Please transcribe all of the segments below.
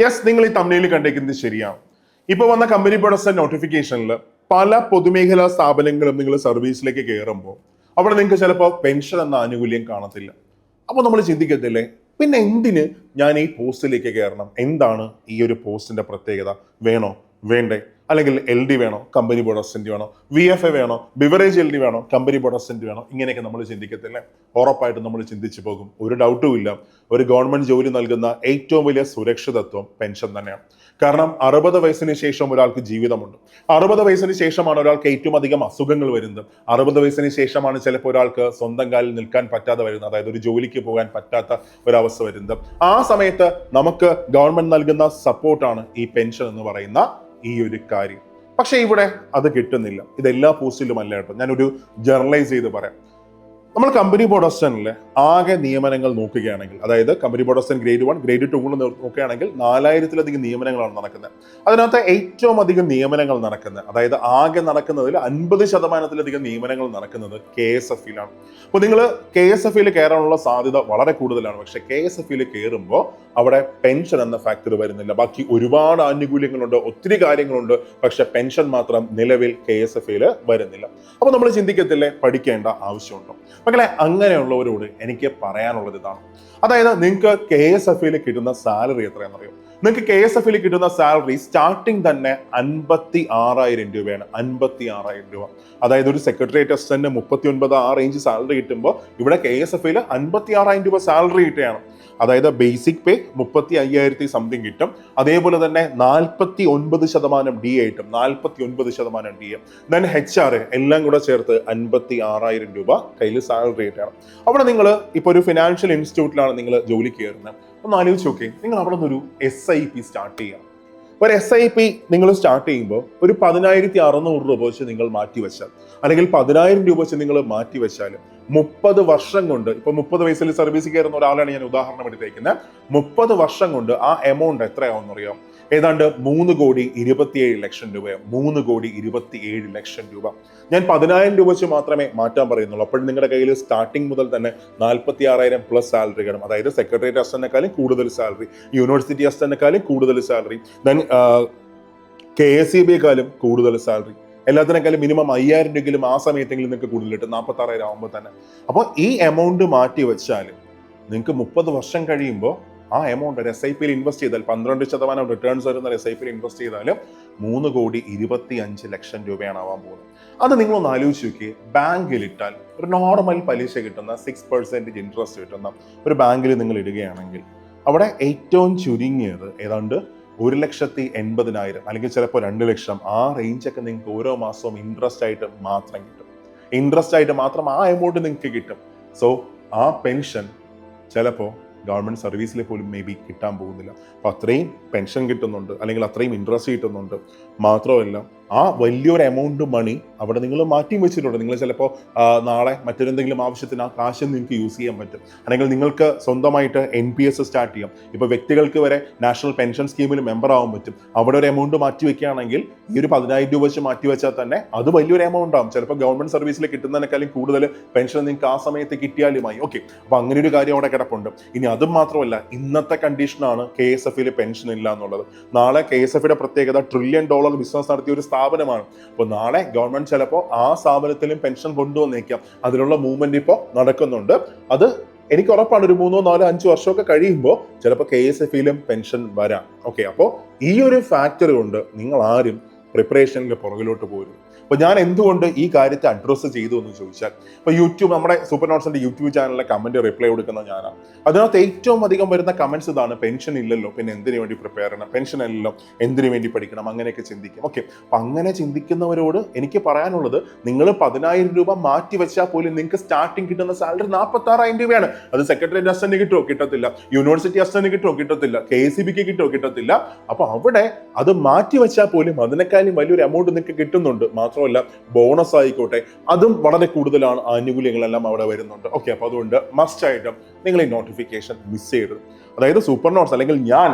Yes നിങ്ങൾ ഈ തമ്മിൽ കണ്ടേക്കുന്നത് ശരിയാണ്. ഇപ്പൊ വന്ന കമ്പനി പ്രൊഡക്ഷൻ നോട്ടിഫിക്കേഷനിൽ പല പൊതുമേഖലാ സ്ഥാപനങ്ങളും നിങ്ങൾ സർവീസിലേക്ക് കയറുമ്പോൾ അവിടെ നിങ്ങൾക്ക് ചിലപ്പോൾ പെൻഷൻ എന്ന ആനുകൂല്യം കാണത്തില്ല. അപ്പോൾ നമ്മൾ ചിന്തിക്കത്തില്ലേ പിന്നെ എന്തിന് ഞാൻ ഈ പോസ്റ്റിലേക്ക് കയറണം? എന്താണ് ഈ ഒരു പോസ്റ്റിന്റെ പ്രത്യേകത? വേണോ? വേണ്ടേ? അല്ലെങ്കിൽ എൽ ഡി വേണോ കമ്പനി ബോർഡ് അസിസ്റ്റന്റ് വേണോ വി എഫ് എ വേണോ ബിവറേജ് എൽ ഡി വേണോ കമ്പനി ബോർഡ് അസിസ്റ്റന്റ് വേണോ ഇങ്ങനെയൊക്കെ നമ്മൾ ചിന്തിക്കത്തില്ലേ? ഉറപ്പായിട്ടും നമ്മൾ ചിന്തിച്ചു പോകും. ഒരു ഡൗട്ടും ഇല്ല. ഒരു ഗവൺമെന്റ് ജോലി നൽകുന്ന ഏറ്റവും വലിയ സുരക്ഷിതത്വം പെൻഷൻ തന്നെയാണ്. കാരണം അറുപത് വയസ്സിന് ശേഷം ഒരാൾക്ക് ജീവിതമുണ്ട്. അറുപത് വയസ്സിന് ശേഷമാണ് ഒരാൾക്ക് ഏറ്റവും അധികം അസുഖങ്ങൾ വരുന്നത്. അറുപത് വയസ്സിന് ശേഷമാണ് ചിലപ്പോൾ ഒരാൾക്ക് സ്വന്തം കാലിൽ നിൽക്കാൻ പറ്റാതെ വരുന്നത്. അതായത് ഒരു ജോലിക്ക് പോകാൻ പറ്റാത്ത ഒരവസ്ഥ വരുന്നത്. ആ സമയത്ത് നമുക്ക് ഗവൺമെന്റ് നൽകുന്ന സപ്പോർട്ടാണ് ഈ പെൻഷൻ എന്ന് പറയുന്ന ഈ ഒരു കാര്യം. പക്ഷേ ഇവിടെ അത് കിട്ടുന്നില്ല. ഇത് എല്ലാ പോസ്റ്റിലും അല്ല കേട്ടോ. ഞാനൊരു ജേർണലൈസ് ചെയ്ത് പറയാം. നമ്മൾ കമ്പനി ബോർഡ് അസിസ്റ്റന്റിലെ ആകെ നിയമനങ്ങൾ നോക്കുകയാണെങ്കിൽ അതായത് company board assistant grade one grade two കൂടെ നോക്കുകയാണെങ്കിൽ നാലായിരത്തിലധികം നിയമനങ്ങളാണ് നടക്കുന്നത്. അതിനകത്ത് ഏറ്റവും അധികം നിയമനങ്ങൾ നടക്കുന്നത് അതായത് ആകെ നടക്കുന്നതിൽ അൻപത് ശതമാനത്തിലധികം നിയമനങ്ങൾ നടക്കുന്നത് കെ എസ് എഫിലാണ് അപ്പോൾ നിങ്ങൾ കെ എസ് എഫിൽ കയറാനുള്ള സാധ്യത വളരെ കൂടുതലാണ്. പക്ഷെ കെ എസ് എഫിൽ കയറുമ്പോൾ അവിടെ പെൻഷൻ എന്ന ഫാക്ടർ വരുന്നില്ല. ബാക്കി ഒരുപാട് ആനുകൂല്യങ്ങളുണ്ട് ഒത്തിരി കാര്യങ്ങളുണ്ട് പക്ഷെ പെൻഷൻ മാത്രം നിലവിൽ കെ എസ് എഫ് വരുന്നില്ല. അപ്പോൾ നമ്മൾ ചിന്തിക്കത്തില്ലേ പഠിക്കേണ്ട ആവശ്യമുണ്ടോ? മക്കളെ അങ്ങനെയുള്ളവരോട് എനിക്ക് പറയാനുള്ളത് ഇതാണ്. അതായത് നിങ്ങൾക്ക് കെ എസ് എഫ് കിട്ടുന്ന സാലറി എത്രയാണെന്നറിയോ? നിങ്ങൾക്ക് കെ എസ് എഫിൽ കിട്ടുന്ന സാലറി സ്റ്റാർട്ടിംഗ് തന്നെ അൻപത്തി ആറായിരം രൂപയാണ്. അൻപത്തി ആറായിരം രൂപ. അതായത് ഒരു സെക്രട്ടേറിയറ്റ് അസിസ്റ്റന്റ് മുപ്പത്തി ഒൻപത് ആ റേഞ്ച് സാലറി കിട്ടുമ്പോൾ ഇവിടെ കെ എസ് എഫിൽ അൻപത്തി ആറായിരം രൂപ സാലറി കിട്ടുകയാണ്. അതായത് ബേസിക് പേ മുപ്പത്തി അയ്യായിരത്തി സംതിങ് കിട്ടും. അതേപോലെ തന്നെ നാൽപ്പത്തി ഒൻപത് ശതമാനം ഡി എ കിട്ടും. നാൽപ്പത്തി ഒൻപത് ശതമാനം D A then H R എല്ലാം കൂടെ ചേർത്ത് അൻപത്തി ആറായിരം രൂപ കയ്യിൽ സാലറി കിട്ടുകയാണ്. അവിടെ നിങ്ങൾ ഇപ്പോൾ ഒരു ഫിനാൻഷ്യൽ ഇൻസ്റ്റിറ്റ്യൂട്ടിലാണ് നിങ്ങൾ ജോലി കയറുന്നത്. ഒന്ന് ആലോചിച്ച് നോക്കി. നിങ്ങൾ അവിടെ ഒരു എസ് ഐ പി സ്റ്റാർട്ട് ചെയ്യാം. ഒരു എസ് ഐ പി നിങ്ങൾ സ്റ്റാർട്ട് ചെയ്യുമ്പോൾ ഒരു പതിനായിരത്തി അറുന്നൂറ് രൂപ വെച്ച് നിങ്ങൾ മാറ്റി വെച്ചാൽ അല്ലെങ്കിൽ പതിനായിരം രൂപ വെച്ച് നിങ്ങൾ മാറ്റി വെച്ചാൽ മുപ്പത് വർഷം കൊണ്ട് ഇപ്പൊ മുപ്പത് വയസ്സിൽ സർവീസ് കയറുന്ന ഒരാളാണ് ഞാൻ ഉദാഹരണം എടുത്തേക്കുന്നത്. മുപ്പത് വർഷം കൊണ്ട് ആ എമൗണ്ട് എത്രയാവുമെന്ന് അറിയാം ഏതാണ്ട് മൂന്ന് കോടി ഇരുപത്തിയേഴ് ലക്ഷം രൂപ മൂന്ന് കോടി ഇരുപത്തിയേഴ് ലക്ഷം രൂപ. ഞാൻ പതിനായിരം രൂപ വെച്ച് മാത്രമേ മാറ്റാൻ പറയുന്നുള്ളൂ. അപ്പോൾ നിങ്ങളുടെ കയ്യിൽ സ്റ്റാർട്ടിംഗ് മുതൽ തന്നെ നാൽപ്പത്തി ആറായിരം പ്ലസ് സാലറി കാണും അതായത് സെക്രട്ടേറിയറ്റ് അസിസ്റ്റന്റിനെക്കാളും കൂടുതൽ സാലറി യൂണിവേഴ്സിറ്റി അസിസ്റ്റന്റിനെക്കാളും കൂടുതൽ salary then K S C ബിയെക്കാളും കൂടുതൽ സാലറി എല്ലാത്തിനേക്കാളും മിനിമം അയ്യായിരം രൂപയെങ്കിലും ആ സമയത്തെങ്കിലും നിങ്ങൾക്ക് കൂടുതൽ കിട്ടും. നാൽപ്പത്തി ആറായിരം ആകുമ്പോൾ തന്നെ. അപ്പോൾ ഈ എമൗണ്ട് മാറ്റി വെച്ചാൽ നിങ്ങൾക്ക് മുപ്പത് വർഷം കഴിയുമ്പോൾ ആ എമൗണ്ട് ഒരു എസ് ഐ പിയിൽ ഇൻവെസ്റ്റ് ചെയ്താൽ പന്ത്രണ്ട് ശതമാനം റിട്ടേൺസ് വരുന്ന എസ് ഐ പിയിൽ ഇൻവെസ്റ്റ് ചെയ്താലും മൂന്ന് കോടി ഇരുപത്തി അഞ്ച് ലക്ഷം രൂപയാണ് ആവാൻ പോകുന്നത്. അത് നിങ്ങളൊന്ന് ആലോചിച്ച് നോക്കി ബാങ്കിൽ ഇട്ടാൽ ഒരു നോർമൽ പലിശ കിട്ടുന്ന സിക്സ് പെർസെന്റേജ് ഇൻട്രസ്റ്റ് കിട്ടുന്ന ഒരു ബാങ്കിൽ നിങ്ങൾ ഇടുകയാണെങ്കിൽ അവിടെ ഏറ്റവും ചുരുങ്ങിയത് ഏതാണ്ട് ഒരു ലക്ഷത്തി എൺപതിനായിരം അല്ലെങ്കിൽ ചിലപ്പോൾ രണ്ട് ലക്ഷം. ആ റേഞ്ചൊക്കെ നിങ്ങൾക്ക് ഓരോ മാസവും ഇൻട്രസ്റ്റ് ആയിട്ട് മാത്രം കിട്ടും. ഇൻട്രസ്റ്റ് ആയിട്ട് മാത്രം ആ എമൗണ്ട് നിങ്ങൾക്ക് കിട്ടും. സോ ആ പെൻഷൻ ചിലപ്പോൾ ഗവൺമെന്റ് സർവീസിൽ പോലും മേ ബി കിട്ടാൻ പോകുന്നില്ല. അപ്പോൾ അത്രയും പെൻഷൻ കിട്ടുന്നുണ്ട് അല്ലെങ്കിൽ അത്രയും ഇൻട്രസ്റ്റ് കിട്ടുന്നുണ്ട്. മാത്രമല്ല ആ വലിയൊരു എമൗണ്ട് മണി അവിടെ നിങ്ങൾ മാറ്റി വെച്ചിട്ടുണ്ട്. നിങ്ങൾ ചിലപ്പോൾ നാളെ മറ്റൊരെന്തെങ്കിലും ആവശ്യത്തിന് ആ കാശ് നിങ്ങൾക്ക് യൂസ് ചെയ്യാൻ പറ്റും. അല്ലെങ്കിൽ നിങ്ങൾക്ക് സ്വന്തമായിട്ട് എൻ പി എസ് സ്റ്റാർട്ട് ചെയ്യാം. ഇപ്പോൾ വ്യക്തികൾക്ക് വരെ നാഷണൽ പെൻഷൻ സ്കീമിൽ മെമ്പർ ആവാൻ പറ്റും. അവിടെ ഒരു എമൗണ്ട് മാറ്റി വെക്കുകയാണെങ്കിൽ ഈ ഒരു പതിനായിരം രൂപ വെച്ച് മാറ്റി വെച്ചാൽ തന്നെ അത് വലിയൊരു എമൗണ്ട് ആവും. ചിലപ്പോൾ ഗവൺമെന്റ് സർവീസിൽ കിട്ടുന്നതിനേക്കാളും കൂടുതൽ പെൻഷൻ നിങ്ങൾക്ക് ആ സമയത്ത് കിട്ടിയാലുമായി ഓക്കെ അപ്പോൾ അങ്ങനെ ഒരു കാര്യം അവിടെ കിടപ്പുണ്ട്. ഇനി അതും മാത്രമല്ല ഇന്നത്തെ കണ്ടീഷനാണ് കെ എസ് എഫിൽ പെൻഷൻ ഇല്ല എന്നുള്ളത്. നാളെ കെ എസ് എഫിന്റെ പ്രത്യേകത ട്രില്യൺ ഡോളർ ബിസിനസ് നടത്തിയ ഒരു സ്ഥാപനമാണ്. അപ്പോൾ നാളെ ഗവൺമെന്റ് ചിലപ്പോൾ ആ സ്ഥാപനത്തിലും പെൻഷൻ കൊണ്ടുവന്നേക്കാം അതിനുള്ള മൂവ്മെന്റ് ഇപ്പോൾ നടക്കുന്നുണ്ട്. അത് എനിക്ക് ഉറപ്പാണ് ഒരു മൂന്നോ നാലോ അഞ്ചോ വർഷമൊക്കെ കഴിയുമ്പോൾ ചിലപ്പോൾ കെ എസ് എഫിലും പെൻഷൻ വരാം. ഓക്കെ അപ്പോൾ ഈ ഒരു ഫാക്ടർ കൊണ്ട് നിങ്ങൾ ആരും പ്രിപ്പറേഷനിൽ പുറകിലോട്ട് പോരും അപ്പൊ ഞാൻ എന്തുകൊണ്ട് ഈ കാര്യത്തെ അഡ്രസ്സ് ചെയ്തു എന്ന് ചോദിച്ചാൽ ഇപ്പൊ യൂട്യൂബ് നമ്മുടെ സൂപ്പർ നോട്ട്സിന്റെ യൂട്യൂബ് ചാനലിലെ കമന്റ് റിപ്ലൈ കൊടുക്കുന്ന ഞാനാണ് അതിനകത്ത് ഏറ്റവും അധികം വരുന്ന കമന്റ്സ് ഇതാണ് പെൻഷൻ ഇല്ലല്ലോ പിന്നെ എന്തിനു വേണ്ടി പ്രിപ്പയർ ചെയ്യണം? പെൻഷൻ അല്ലല്ലോ എന്തിനു വേണ്ടി പഠിക്കണം? അങ്ങനെയൊക്കെ ചിന്തിക്കും. ഓക്കെ അപ്പൊ അങ്ങനെ ചിന്തിക്കുന്നവരോട് എനിക്ക് പറയാനുള്ളത് നിങ്ങൾ പതിനായിരം രൂപ മാറ്റി വെച്ചാൽ പോലും നിങ്ങൾക്ക് സ്റ്റാർട്ടിങ് കിട്ടുന്ന സാലറി നാൽപ്പത്തി ആറായിരം രൂപയാണ്. അത് സെക്രട്ടറി അസിസ്റ്റന്റ് കിട്ടുമോ കിട്ടത്തില്ല. യൂണിവേഴ്സിറ്റി അസിസ്റ്റന്റ് കിട്ടുമോ കിട്ടത്തില്ല. കെ സി ബിക്ക് കിട്ടുമോ കിട്ടത്തില്ല. അപ്പൊ അവിടെ അത് മാറ്റി വെച്ചാൽ പോലും അതിനേക്കാളും വലിയൊരു എമൗണ്ട് നിങ്ങൾക്ക് കിട്ടുന്നുണ്ട്. മാത്രമല്ല ബോണസ് ആയിക്കോട്ടെ. അതും വളരെ കൂടുതലാണ് ആനുകൂല്യങ്ങളെല്ലാം അവിടെ വരുന്നുണ്ട്. ഓക്കെ അപ്പൊ അതുകൊണ്ട് മസ്റ്റ് ആയിട്ടും നിങ്ങൾ ഈ നോട്ടിഫിക്കേഷൻ മിസ് ചെയ്യരുത്. അതായത് സൂപ്പർ നോട്ട്സ് അല്ലെങ്കിൽ ഞാൻ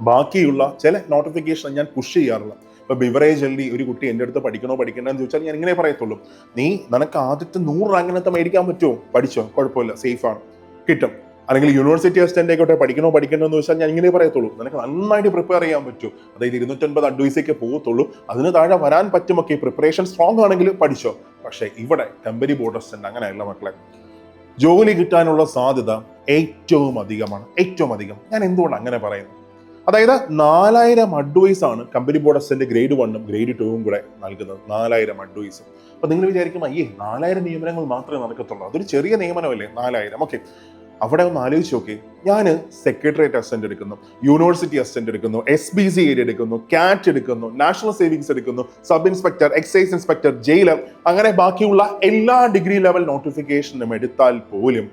ബാക്കിയുള്ള ചില നോട്ടിഫിക്കേഷൻ ഞാൻ പുഷ് ചെയ്യാറില്ല. ഇപ്പൊ ബിവറേജ് അല്ലി ഒരു കുട്ടി എന്റെ അടുത്ത് പഠിക്കണോ പഠിക്കണോ എന്ന് ചോദിച്ചാൽ ഞാൻ ഇങ്ങനെ പറയത്തുള്ളൂ. നീ നിനക്ക് ആദ്യത്തെ നൂറ് റാങ്കിനകത്ത് മേടിക്കാൻ പറ്റുമോ? പഠിച്ചോ? കുഴപ്പമില്ല. സേഫ് ആണ്. കിട്ടും. അല്ലെങ്കിൽ യൂണിവേഴ്സിറ്റി അസിസ്റ്റന്റ് ആയിക്കോട്ടെ പഠിക്കണോ പഠിക്കണോ എന്ന് വെച്ചാൽ ഞാൻ ഇങ്ങനെ പറയത്തുള്ളൂ. നിനക്ക് നന്നായിട്ട് പ്രിപ്പയർ ചെയ്യാൻ പറ്റും. അതായത് ഇരുന്നൂറ്റൻപത് അഡ്വൈസേക്ക് പോകത്തുള്ളൂ. അതിന് താഴെ വരാൻ പറ്റുമൊക്കെ പ്രിപ്പറേഷൻ സ്ട്രോങ് ആണെങ്കിൽ പഠിച്ചോ. പക്ഷേ ഇവിടെ ടെമ്പറി ബോർഡ് അസിസ്റ്റന്റ് അങ്ങനെയല്ല മക്കളെ. ജോലി കിട്ടാനുള്ള സാധ്യത ഏറ്റവും അധികമാണ്. ഏറ്റവും അധികം. ഞാൻ എന്തുകൊണ്ട് അങ്ങനെ പറയുന്നു? അതായത് നാലായിരം അഡ്വൈസ് ആണ് കമ്പനി ബോർഡ് അസിസ്റ്റന്റ് ഗ്രേഡ് വണ്ണും ഗ്രേഡ് ടൂവും കൂടെ നൽകുന്നത്. നാലായിരം അഡ്വൈസ് അപ്പൊ നിങ്ങൾ വിചാരിക്കും അയ്യേ നാലായിരം നിയമനങ്ങൾ മാത്രമേ നടക്കത്തുള്ളൂ. അതൊരു ചെറിയ നിയമനമല്ലേ? നാലായിരം. ഓക്കെ അവിടെ ഒന്ന് ആലോചിച്ച് നോക്കി. ഞാൻ സെക്രട്ടേറിയറ്റ് അസിസ്റ്റന്റ് എടുക്കുന്നു യൂണിവേഴ്സിറ്റി അസിസ്റ്റന്റ് എടുക്കുന്നു എസ് ബി സി ഏരിയ എടുക്കുന്നു കാറ്റ് എടുക്കുന്നു നാഷണൽ സേവിങ്സ് എടുക്കുന്നു sub inspector excise inspector jailer അങ്ങനെ ബാക്കിയുള്ള എല്ലാ ഡിഗ്രി ലെവൽ നോട്ടിഫിക്കേഷനും എടുത്താൽ പോലും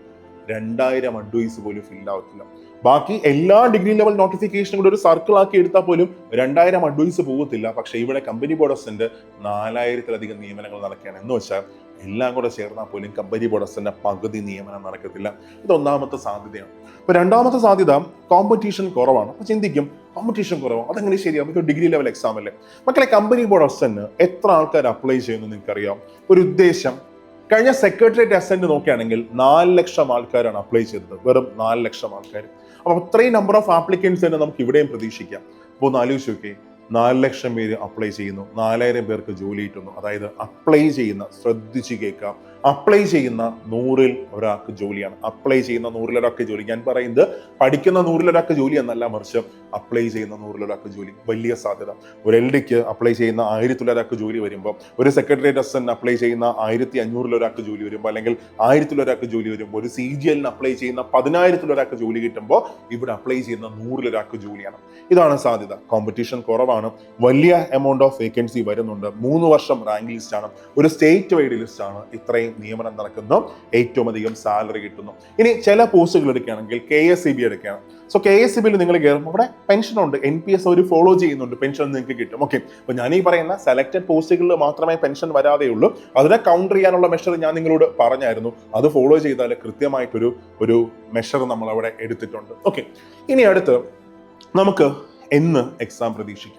രണ്ടായിരം അഡ്വൈസ് പോലും ഫിൽ ആവത്തില്ല. ബാക്കി എല്ലാ ഡിഗ്രി ലെവൽ നോട്ടിഫിക്കേഷനും കൂടെ ഒരു സർക്കിൾ ആക്കി എടുത്താൽ പോലും രണ്ടായിരം അഡ്വൈസ് പോകത്തില്ല പക്ഷേ ഇവിടെ കമ്പനി ബോർഡ് ഓഫ് അസിസ്റ്റന്റ് നാലായിരത്തിലധികം നിയമനങ്ങൾ നടക്കുകയാണ്. എന്ന് വെച്ചാൽ എല്ലാം കൂടെ ചേർന്നാൽ പോലും കമ്പനി ബോർഡ് അസിസ്റ്റന്റ് പകുതി നിയമനം നടക്കത്തില്ല. ഇത് ഒന്നാമത്തെ സാധ്യതയാണ്. ഇപ്പൊ രണ്ടാമത്തെ സാധ്യത കോമ്പറ്റീഷൻ കുറവാണ്. അപ്പൊ ചിന്തിക്കും കോമ്പറ്റീഷൻ കുറവാണ് അതെങ്ങനെ ശരിയാവും? നമുക്ക് ഡിഗ്രി ലെവൽ എക്സാം അല്ലേ? മക്കളെ കമ്പനി അസിസ്റ്റന്റ് എത്ര ആൾക്കാർ അപ്ലൈ ചെയ്യുന്നു നിങ്ങൾക്കറിയാം? ഒരു ഉദ്ദേശം കഴിഞ്ഞ സെക്രട്ടേറിയറ്റ് അസെന്റ് നോക്കുകയാണെങ്കിൽ നാല് ലക്ഷം ആൾക്കാരാണ് അപ്ലൈ ചെയ്തത്. വെറും നാല് ലക്ഷം ആൾക്കാർ അപ്പോൾ അത്രയും നമ്പർ ഓഫ് ആപ്ലിക്കൻസ് തന്നെ നമുക്ക് ഇവിടെയും പ്രതീക്ഷിക്കാം. അപ്പോൾ ഒന്ന് ആലോചിച്ച് നോക്കിയേ. നാല് ലക്ഷം പേര് അപ്ലൈ ചെയ്യുന്നു. നാലായിരം പേർക്ക് ജോലി കിട്ടുന്നു. അതായത് അപ്ലൈ ചെയ്യുന്ന ശ്രദ്ധിച്ച് കേൾക്കാം. അപ്ലൈ ചെയ്യുന്ന നൂറിൽ ഒരാൾക്ക് ജോലിയാണ്. അപ്ലൈ ചെയ്യുന്ന നൂറിൽ ഒരാൾക്ക് ജോലി. ഞാൻ പറയുന്നത് പഠിക്കുന്ന നൂറിൽ ഒരാൾക്ക് ജോലി എന്നല്ല മറിച്ച് അപ്ലൈ ചെയ്യുന്ന നൂറിൽ ഒരാൾക്ക് ജോലി. വലിയ സാധ്യത. ഒരു എൽ ഡിക്ക് അപ്ലൈ ചെയ്യുന്ന ആയിരത്തിൽ ഒരാൾക്ക് ജോലി വരുമ്പോൾ ഒരു സെക്രട്ടേറിയറ്റ് അസിസ്റ്റന്റ് അപ്ലൈ ചെയ്യുന്ന ആയിരത്തി അഞ്ഞൂറിൽ ഒരാൾക്ക് ജോലി വരുമ്പോൾ അല്ലെങ്കിൽ ആയിരത്തിൽ ഒരാൾക്ക് ജോലി വരുമ്പോൾ ഒരു സി ജി എല്ലിന് അപ്ലൈ ചെയ്യുന്ന പതിനായിരത്തിൽ ഒരാൾക്ക് ജോലി കിട്ടുമ്പോൾ ഇവിടെ അപ്ലൈ ചെയ്യുന്ന നൂറിൽ ഒരാൾക്ക് ജോലിയാണ്. ഇതാണ് സാധ്യത. കോമ്പറ്റീഷൻ കുറവാണ്. വലിയ എമൗണ്ട് ഓഫ് വേക്കൻസി വരുന്നുണ്ട്. മൂന്ന് വർഷം റാങ്ക് ലിസ്റ്റ് ആണ്. ഒരു സ്റ്റേറ്റ് വൈഡ് ലിസ്റ്റ് ആണ്. ഇത്രയും നിയമനം നടക്കുന്നു. ഏറ്റവും അധികം സാലറി കിട്ടുന്നു. ഇനി ചില പോസ്റ്റുകൾ എടുക്കുകയാണെങ്കിൽ കെ എസ് സി ബി എടുക്കുകയാണ്. സോ കെ എസ് സി ബിയിൽ നിങ്ങൾ കയറുമ്പോൾ അവിടെ പെൻഷൻ ഉണ്ട്. എൻ പി എസ് അവർ ഫോളോ ചെയ്യുന്നുണ്ട്. പെൻഷൻ നിങ്ങൾക്ക് കിട്ടും. ഓക്കെ അപ്പൊ ഞാൻ ഈ പറയുന്ന സെലക്ടഡ് പോസ്റ്റുകളിൽ മാത്രമേ പെൻഷൻ വരാതെയുള്ളൂ. അതിനെ കൗണ്ടർ ചെയ്യാനുള്ള മെഷർ ഞാൻ നിങ്ങളോട് പറഞ്ഞായിരുന്നു. അത് ഫോളോ ചെയ്താൽ കൃത്യമായിട്ടൊരു ഒരു മെഷർ നമ്മൾ അവിടെ എടുത്തിട്ടുണ്ട്. ഓക്കെ ഇനി അടുത്ത് നമുക്ക് എന്ന് എക്സാം പ്രതീക്ഷിക്കാം.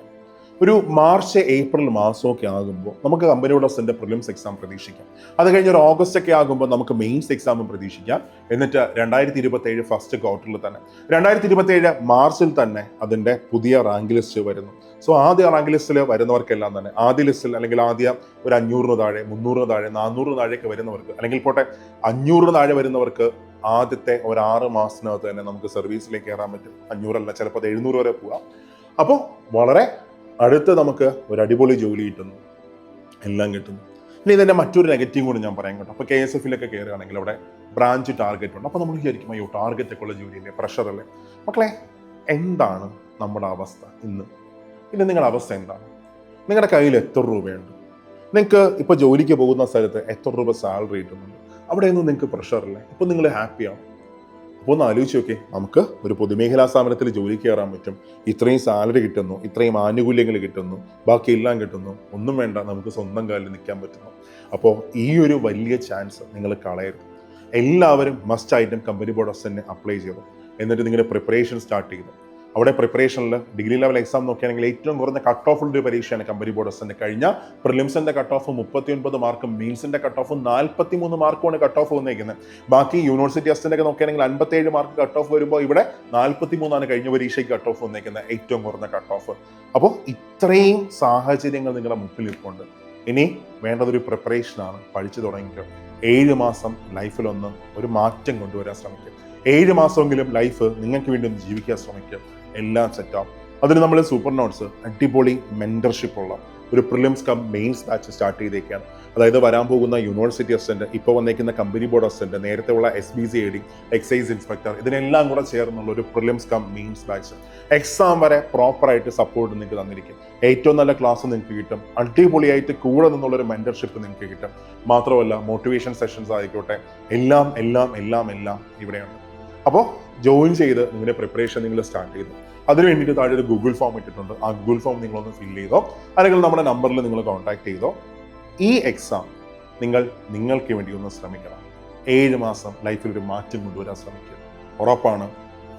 ഒരു മാർച്ച് ഏപ്രിൽ മാസമൊക്കെ ആകുമ്പോൾ നമുക്ക് കമ്പനി സെന്റെ പ്രിലിംസ് എക്സാം പ്രതീക്ഷിക്കാം. അത് കഴിഞ്ഞ് ഒരു ഓഗസ്റ്റ് ഒക്കെ ആകുമ്പോൾ നമുക്ക് മെയിൻസ് എക്സാമും പ്രതീക്ഷിക്കാം. എന്നിട്ട് രണ്ടായിരത്തി ഇരുപത്തി ഏഴ് ഫസ്റ്റ് ക്വാർട്ടറിൽ തന്നെ. രണ്ടായിരത്തി ഇരുപത്തി ഏഴ് മാർച്ചിൽ തന്നെ അതിന്റെ പുതിയ റാങ്ക് ലിസ്റ്റ് വരുന്നു. സോ ആദ്യ റാങ്ക് ലിസ്റ്റിൽ വരുന്നവർക്കെല്ലാം തന്നെ ആദ്യ ലിസ്റ്റിൽ അല്ലെങ്കിൽ ആദ്യ ഒരു അഞ്ഞൂറിന് താഴെ മുന്നൂറിന് താഴെ നാനൂറിന് താഴെയൊക്കെ വരുന്നവർക്ക് അല്ലെങ്കിൽ പോട്ടെ അഞ്ഞൂറിന് താഴെ വരുന്നവർക്ക് ആദ്യത്തെ ഒരു മാസത്തിനകത്ത് തന്നെ നമുക്ക് സർവീസിലേക്ക് കയറാൻ പറ്റും. അഞ്ഞൂറല്ല ചിലപ്പോൾ അത് എഴുന്നൂറ് വരെ പോകാം അപ്പോൾ വളരെ അടുത്ത് നമുക്ക് ഒരു അടിപൊളി ജോലി കിട്ടുന്നു. എല്ലാം കിട്ടുന്നു. ഇനി ഇതിന്റെ മറ്റൊരു നെഗറ്റീവ് കൂടി ഞാൻ പറയാം കേട്ടോ. അപ്പോൾ കെ എസ് എഫിലൊക്കെ കയറുകയാണെങ്കിൽ അവിടെ ബ്രാഞ്ച് ടാർഗറ്റ് ഉണ്ട്. അപ്പോൾ നമ്മൾ വിചാരിക്കും അയ്യോ ടാർഗറ്റ് ഒക്കെ ഉള്ള ജോലിയല്ലേ? പ്രഷറല്ലേ മക്കളെ എന്താണ് നമ്മുടെ അവസ്ഥ ഇന്ന്? ഇന്ന് നിങ്ങളുടെ അവസ്ഥ എന്താണ്? നിങ്ങളുടെ കയ്യിൽ എത്ര രൂപയുണ്ട്? നിങ്ങൾക്ക് ഇപ്പോൾ ജോലിക്ക് പോകുന്ന സ്ഥലത്ത് എത്ര രൂപ സാലറി കിട്ടുന്നുണ്ട്? അവിടെയൊന്നും നിങ്ങൾക്ക് പ്രഷറല്ലേ ഇപ്പോൾ നിങ്ങൾ ഹാപ്പിയാണ് അപ്പോൾ ഒന്ന് ആലോചിച്ച് നോക്കി നമുക്ക് ഒരു പൊതുമേഖലാ സ്ഥാപനത്തിൽ ജോലിക്ക് കയറാൻ പറ്റും. ഇത്രയും സാലറി കിട്ടുന്നു ഇത്രയും ആനുകൂല്യങ്ങൾ കിട്ടുന്നു ബാക്കി എല്ലാം കിട്ടുന്നു. ഒന്നും വേണ്ട നമുക്ക് സ്വന്തം കാലിൽ നിൽക്കാൻ പറ്റുന്നു. അപ്പോൾ ഈ ഒരു വലിയ ചാൻസ് നിങ്ങൾ കളയരുത്. എല്ലാവരും മസ്റ്റ് ആയിട്ടും കമ്പനി ബോർഡ് ഓഫ് തന്നെ അപ്ലൈ ചെയ്തു എന്നിട്ട് നിങ്ങളുടെ പ്രിപ്പറേഷൻ സ്റ്റാർട്ട് ചെയ്തു അവിടെ പ്രിപ്പറേഷനിൽ ഡിഗ്രി ലെവൽ എക്സാം നോക്കുകയാണെങ്കിൽ ഏറ്റവും കുറഞ്ഞ കട്ട് ഓഫ് ഉള്ള ഒരു പരീക്ഷയാണ് കമ്പനി ബോർഡ് കഴിഞ്ഞ പ്രിലിംസിന്റെ കട്ട് ഓഫ് മുപ്പത്തി ഒൻപത് മാർക്കും മീൻസിന്റെ കട്ട് ഓഫ് നാൽപ്പത്തി മൂന്ന് മാർക്കുമാണ് കട്ട് ഓഫ് വന്നേക്കുന്നത്. ബാക്കി യൂണിവേഴ്സിറ്റി അസിസ്റ്റന്റ് ഒക്കെ നോക്കുകയാണെങ്കിൽ അൻപത്തേഴ് മാർക്ക് കട്ട് ഓഫ് വരുമ്പോൾ ഇവിടെ നാൽപ്പത്തി മൂന്നാണ് കഴിഞ്ഞ പരീക്ഷയ്ക്ക് കട്ട് ഓഫ് വന്നേക്കുന്നത് ഏറ്റവും കുറഞ്ഞ കട്ട് ഓഫ് അപ്പോൾ ഇത്രയും സാഹചര്യങ്ങൾ നിങ്ങളുടെ മുമ്പിൽ ഇരിപ്പുണ്ട് ഇനി വേണ്ടതൊരു പ്രിപ്പറേഷനാണ് പഠിച്ചു തുടങ്ങിക്കുക ഏഴ് മാസം ലൈഫിലൊന്ന് ഒരു മാറ്റം കൊണ്ടുവരാൻ ശ്രമിക്കുക ഏഴ് മാസമെങ്കിലും ലൈഫ് നിങ്ങൾക്ക് വേണ്ടി ഒന്ന് ജീവിക്കാൻ ശ്രമിക്കുക. എല്ലാം സെറ്റാവും അതിന് നമ്മൾ സൂപ്പർ നോട്ട്സ് അടിപൊളി മെന്റർഷിപ്പ് ഉള്ള ഒരു prelims cum mains batch start ചെയ്തേക്കാണ്. അതായത് വരാൻ പോകുന്ന യൂണിവേഴ്സിറ്റി അസിസ്റ്റന്റ് ഇപ്പോൾ വന്നേക്കുന്ന കമ്പനി ബോർഡ് അസിസ്റ്റന്റ് നേരത്തെ ഉള്ള S B C D excise inspector ഇതിനെല്ലാം കൂടെ ചേർന്നുള്ള ഒരു prelims cum mains batch exam വരെ പ്രോപ്പറായിട്ട് സപ്പോർട്ട് നിങ്ങൾക്ക് തന്നിരിക്കും. ഏറ്റവും നല്ല ക്ലാസ് നിങ്ങൾക്ക് കിട്ടും. അടിപൊളിയായിട്ട് കൂടെ നിന്നുള്ളൊരു മെന്റർഷിപ്പ് നിങ്ങൾക്ക് കിട്ടും. മാത്രമല്ല മോട്ടിവേഷൻ സെഷൻസ് ആയിക്കോട്ടെ. എല്ലാം എല്ലാം എല്ലാം എല്ലാം ഇവിടെയുണ്ട്. അപ്പോൾ ജോയിൻ ചെയ്ത് നിങ്ങളുടെ പ്രിപ്പറേഷൻ നിങ്ങൾ സ്റ്റാർട്ട് ചെയ്തു. അതിന് വേണ്ടിയിട്ട് താഴെ ഒരു ഗൂഗിൾ ഫോം ഇട്ടിട്ടുണ്ട്. ആ ഗൂഗിൾ ഫോം നിങ്ങളൊന്ന് ഫിൽ ചെയ്തോ അല്ലെങ്കിൽ നമ്മുടെ നമ്പറിൽ നിങ്ങൾ കോൺടാക്ട് ചെയ്തോ. ഈ എക്സാം നിങ്ങൾ നിങ്ങൾക്ക് വേണ്ടി ഒന്ന് ശ്രമിക്കണം. ഏഴ് മാസം ലൈഫിൽ ഒരു മാറ്റം കൊണ്ടുവരാൻ ശ്രമിക്കുക. ഉറപ്പാണ്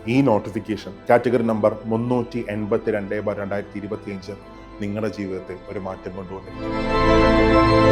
ഈ നോട്ടിഫിക്കേഷൻ കാറ്റഗറി നമ്പർ മുന്നൂറ്റി എൺപത്തി രണ്ട് രണ്ടായിരത്തി ഇരുപത്തി അഞ്ച് നിങ്ങളുടെ ജീവിതത്തിൽ ഒരു മാറ്റം കൊണ്ടുവന്നിരിക്കും.